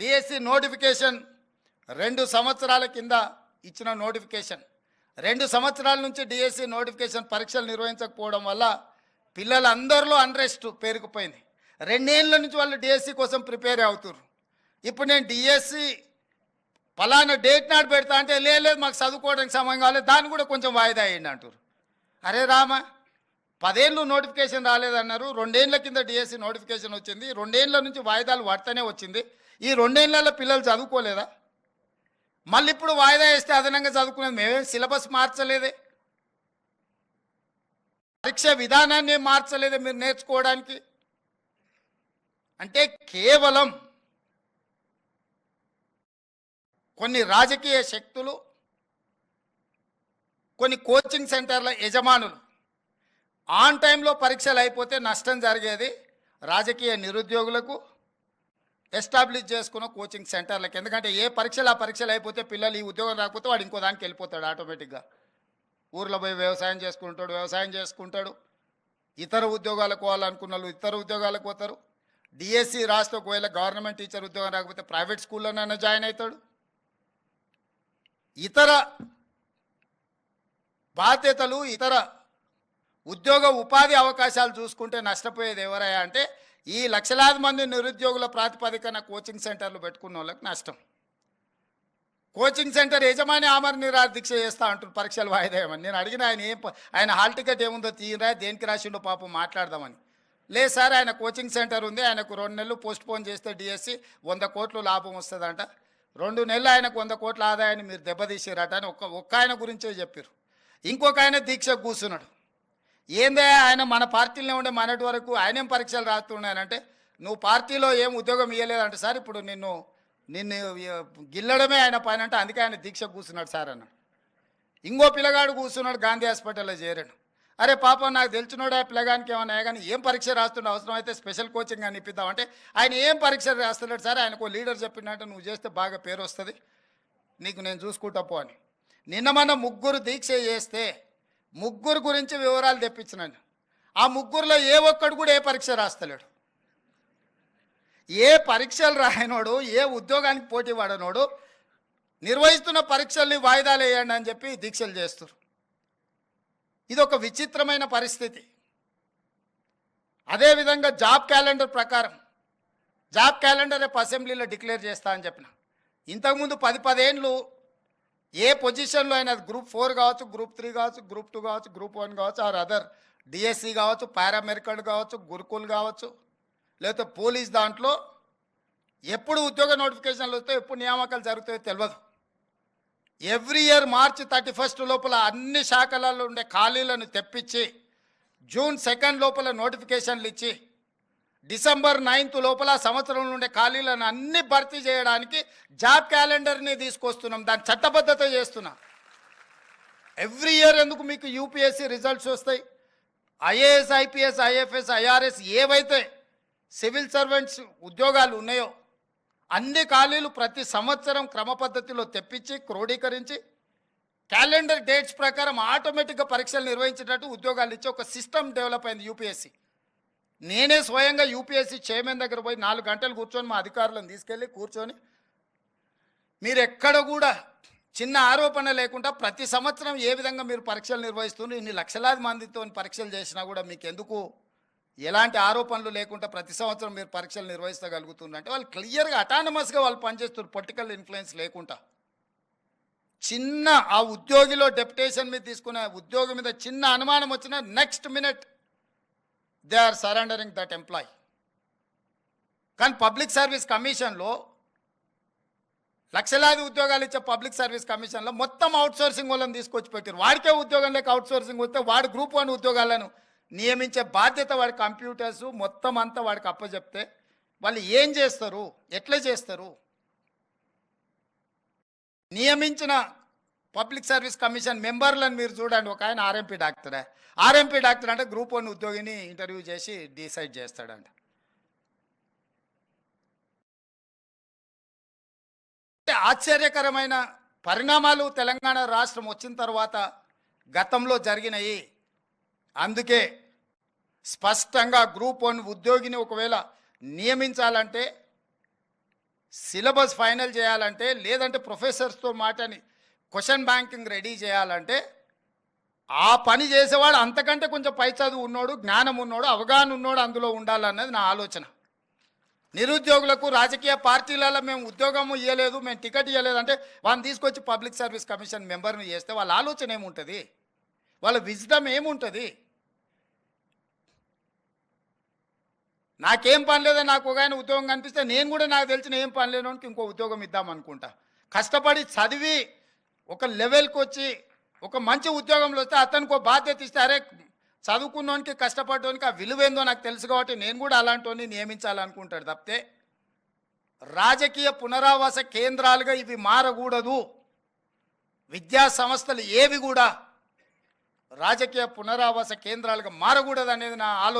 DSC notification రెండు సంవత్సరాల కింద ఇచ్చిన నోటిఫికేషన్. రెండు సంవత్సరాల నుంచి డిఎస్సి నోటిఫికేషన్ పరీక్షలు నిర్వహించకపోవడం వల్ల పిల్లలందరిలో అన్రెస్ట్ పేరుకుపోయింది. రెండేళ్ళ నుంచి వాళ్ళు డిఎస్సి కోసం ప్రిపేర్ అవుతున్నారు ఇప్పుడు నేను డిఎస్సి ఫలానా డేట్ నాడు పెడతా అంటే లేదు మాకు చదువుకోవడానికి సమయం కాలేదు దాన్ని కూడా కొంచెం వాయిదా అయ్యండి అంటారు అరే రామా పదేళ్ళు నోటిఫికేషన్ రాలేదన్నారు రెండేళ్ళ కింద డిఎస్సి నోటిఫికేషన్ వచ్చింది రెండేళ్ళ నుంచి వాయిదాలు పడతానే వచ్చింది. ఈ రెండేళ్ళలో పిల్లలు చదువుకోలేదా? మళ్ళీ ఇప్పుడు వాయిదా వేస్తే అదనంగా చదువుకునేది మేమే? సిలబస్ మార్చలేదే? పరీక్ష విధానాన్ని మార్చలేదు మార్చలేదే మీరు నేర్చుకోవడానికి? అంటే కేవలం కొన్ని రాజకీయ శక్తులు కొన్ని కోచింగ్ సెంటర్ల యజమానులు. ఆన్ టైంలో పరీక్షలు అయిపోతే నష్టం జరిగేది రాజకీయ నిరుద్యోగులకు ఎస్టాబ్లిష్ చేసుకున్న కోచింగ్ సెంటర్లకు. ఎందుకంటే ఏ పరీక్షలు ఆ పరీక్షలు అయిపోతే పిల్లలు ఈ ఉద్యోగం రాకపోతే వాడు ఇంకో దానికి వెళ్ళిపోతాడు ఆటోమేటిక్గా. ఊర్లో పోయి వ్యవసాయం చేసుకుంటాడు వ్యవసాయం చేసుకుంటాడు. ఇతర ఉద్యోగాలకు పోవాలనుకున్న వాళ్ళు ఇతర ఉద్యోగాలకు పోతారు. డిఎస్సి రాస్తే ఒకవేళ గవర్నమెంట్ టీచర్ ఉద్యోగం రాకపోతే ప్రైవేట్ స్కూల్లోనైనా జాయిన్ అవుతాడు. ఇతర బాధ్యతలు ఇతర ఉద్యోగ ఉపాధి అవకాశాలు చూసుకుంటే నష్టపోయేది ఎవరయ్యా అంటే ఈ లక్షలాది మంది నిరుద్యోగుల ప్రాతిపదికన కోచింగ్ సెంటర్లు పెట్టుకున్న వాళ్ళకి నష్టం. కోచింగ్ సెంటర్ యజమాని ఆమర నిరాహార దీక్ష చేస్తా అంటారు పరీక్షలు వాయిదేయమని నేను అడిగిన ఆయన ఏం ఆయన హాల్ టికెట్ ఏముందో తీయరా దేనికి రాసిండో పాపం మాట్లాడదామని. లేదు సార్ ఆయన కోచింగ్ సెంటర్ ఉంది ఆయనకు రెండు నెలలు పోస్ట్ పోన్ చేస్తే డిఎస్సి వంద కోట్లు లాభం వస్తుందంట. రెండు నెలలు ఆయనకు వంద కోట్ల ఆదాయాన్ని మీరు దెబ్బతీసారట అని ఒక్క ఒక్క ఆయన గురించే చెప్పారు ఇంకొక ఆయన దీక్ష కూర్చున్నాడు. ఏందే ఆయన మన పార్టీలో ఉండే మనటి వరకు ఆయనేం పరీక్షలు రాస్తున్నాయనంటే నువ్వు పార్టీలో ఏం ఉద్యోగం ఇవ్వలేదంటే సార్ ఇప్పుడు నిన్ను నిన్ను గిల్లడమే ఆయన పని అంటే అందుకే ఆయన దీక్ష కూర్చున్నాడు సార్ అన్న ఇంకో పిల్లగాడు కూర్చున్నాడు గాంధీ హాస్పిటల్లో చేరాడు. అరే పాపం నాకు తెలిసినోడు ఆ పిల్లగానికి ఏమన్నా కానీ ఏం పరీక్ష రాస్తుండే అవసరం అయితే స్పెషల్ కోచింగ్ అని ఇప్పిద్దామంటే ఆయన ఏం పరీక్ష రాస్తున్నాడు సార్ ఆయనకు లీడర్ చెప్పిందంటే నువ్వు చేస్తే బాగా పేరు వస్తుంది నీకు నేను చూసుకుంటా పో అని. నిన్న మన ముగ్గురు దీక్ష చేస్తే ముగ్గురు గురించి వివరాలు తెప్పించినాను ఆ ముగ్గురులో ఏ ఒక్కడు కూడా ఏ పరీక్ష రాస్తలేడు. ఏ పరీక్షలు రాయనోడు ఏ ఉద్యోగానికి పోటీ పడనోడు నిర్వహిస్తున్న పరీక్షల్ని వాయిదాలు వేయండి అని చెప్పి దీక్షలు చేస్తారు ఇది ఒక విచిత్రమైన పరిస్థితి. అదేవిధంగా జాబ్ క్యాలెండర్ ప్రకారం జాబ్ క్యాలెండర్ రేపు అసెంబ్లీలో డిక్లేర్ చేస్తా అని చెప్పిన. ఇంతకుముందు పది పదేండ్లు ఏ పొజిషన్లో అయినా గ్రూప్ ఫోర్ కావచ్చు గ్రూప్ త్రీ కావచ్చు గ్రూప్ టూ కావచ్చు గ్రూప్ వన్ కావచ్చు ఆర్ అదర్ డిఎస్సి కావచ్చు పారామెడికల్ కావచ్చు గురుకుల్ కావచ్చు. లేకపోతే పోలీస్ దాంట్లో ఎప్పుడు ఉద్యోగ నోటిఫికేషన్లు వస్తాయో ఎప్పుడు నియామకాలు జరుగుతాయో తెలియదు every year March thirty first లోపల అన్ని శాఖలలో ఉండే ఖాళీలను తెప్పించి జూన్ సెకండ్ లోపల నోటిఫికేషన్లు ఇచ్చి డిసెంబర్ నైన్త్ లోపల సంవత్సరం నుండే ఖాళీలను అన్ని భర్తీ చేయడానికి జాబ్ క్యాలెండర్ని తీసుకొస్తున్నాం. దాని చట్టబద్ధత చేస్తున్నా. ఎవ్రీ ఇయర్ ఎందుకు మీకు యూపీఎస్సీ రిజల్ట్స్ వస్తాయి? ఐఏఎస్ ఐపీఎస్ ఐఎఫ్ఎస్ ఐఆర్ఎస్ ఏవైతే సివిల్ సర్వెంట్స్ ఉద్యోగాలు ఉన్నాయో అన్ని ఖాళీలు ప్రతి సంవత్సరం క్రమ పద్ధతిలో తెప్పించి క్రోడీకరించి క్యాలెండర్ డేట్స్ ప్రకారం ఆటోమేటిక్గా పరీక్షలు నిర్వహించేటట్టు ఉద్యోగాలు ఇచ్చి ఒక సిస్టమ్ డెవలప్ అయింది యూపీఎస్సీ నేనే స్వయంగా యూపీఎస్సీ చైర్మన్ దగ్గర పోయి నాలుగు గంటలు కూర్చొని మా అధికారులను తీసుకెళ్ళి కూర్చొని మీరు ఎక్కడ కూడా చిన్న ఆరోపణ లేకుండా ప్రతి సంవత్సరం ఏ విధంగా మీరు పరీక్షలు నిర్వహిస్తున్నారు ఇన్ని లక్షలాది మందితో పరీక్షలు చేసినా కూడా మీకు ఎందుకు ఎలాంటి ఆరోపణలు లేకుండా ప్రతి సంవత్సరం మీరు పరీక్షలు నిర్వహిస్తగలుగుతున్నారు? అంటే వాళ్ళు క్లియర్గా అటానమస్గా వాళ్ళు పనిచేస్తున్నారు పొలిటికల్ ఇన్ఫ్లుయెన్స్ లేకుండా. చిన్న ఆ ఉద్యోగిలో డెప్యుటేషన్ మీద తీసుకున్న ఉద్యోగి మీద చిన్న అనుమానం వచ్చిన next minute they are surrendering that employ కానీ పబ్లిక్ సర్వీస్ కమిషన్లో లక్షలాది ఉద్యోగాలు ఇచ్చే పబ్లిక్ సర్వీస్ కమిషన్లో మొత్తం అవుట్సోర్సింగ్ వాళ్ళని తీసుకొచ్చి పెట్టారు వాడికే ఉద్యోగం లేక అవుట్సోర్సింగ్ వస్తే వాడు గ్రూప్ వన్ ఉద్యోగాలను నియమించే బాధ్యత వాడి కంప్యూటర్స్ మొత్తం అంతా వాడికి అప్పచెప్తే వాళ్ళు ఏం చేస్తారు? ఎట్లా చేస్తారు? నియమించిన పబ్లిక్ సర్వీస్ కమిషన్ మెంబర్లను మీరు చూడండి. ఒక ఆయన ఆర్ఎంపీ డాక్టరే. ఆర్ఎంపీ డాక్టర్ అంటే గ్రూప్ వన్ ఉద్యోగిని ఇంటర్వ్యూ చేసి డిసైడ్ చేస్తాడంట. ఆశ్చర్యకరమైన పరిణామాలు తెలంగాణ రాష్ట్రం వచ్చిన తర్వాత గతంలో జరిగినాయి. అందుకే స్పష్టంగా గ్రూప్ వన్ ఉద్యోగిని ఒకవేళ నియమించాలంటే సిలబస్ ఫైనల్ చేయాలంటే లేదంటే ప్రొఫెసర్స్తో మాటని క్వశ్చన్ బ్యాంకింగ్ రెడీ చేయాలంటే ఆ పని చేసేవాడు అంతకంటే కొంచెం పై చదువు ఉన్నోడు జ్ఞానం ఉన్నోడు అవగాహన ఉన్నోడు అందులో ఉండాలన్నది నా ఆలోచన. నిరుద్యోగులకు రాజకీయ పార్టీలలో మేము ఉద్యోగం ఇవ్వలేదు మేము టికెట్ ఇవ్వలేదు అంటే వాళ్ళని తీసుకొచ్చి పబ్లిక్ సర్వీస్ కమిషన్ మెంబర్ని చేస్తే వాళ్ళ ఆలోచన ఏముంటుంది? వాళ్ళ విజ్డమ్ ఏముంటుంది? నాకేం పని లేదో నాకు ఒక ఆయన ఉద్యోగం కనిపిస్తే నేను కూడా నాకు తెలిసిన ఏం పని లేనోనికి ఇంకో ఉద్యోగం ఇద్దాం అనుకుంటా. కష్టపడి చదివి ఒక లెవెల్కి వచ్చి ఒక మంచి ఉద్యోగంలో వస్తే అతనికి ఒక బాధ్యత ఇస్తే అరే చదువుకున్నోనికి కష్టపడడానికి ఆ విలువేందో నాకు తెలుసు కాబట్టి నేను కూడా అలాంటి నియమించాలనుకుంటాడు. తప్పితే రాజకీయ పునరావాస కేంద్రాలుగా ఇవి మారకూడదు. విద్యా సంస్థలు ఏవి కూడా రాజకీయ పునరావాస కేంద్రాలుగా మారకూడదు అనేది నా ఆలోచన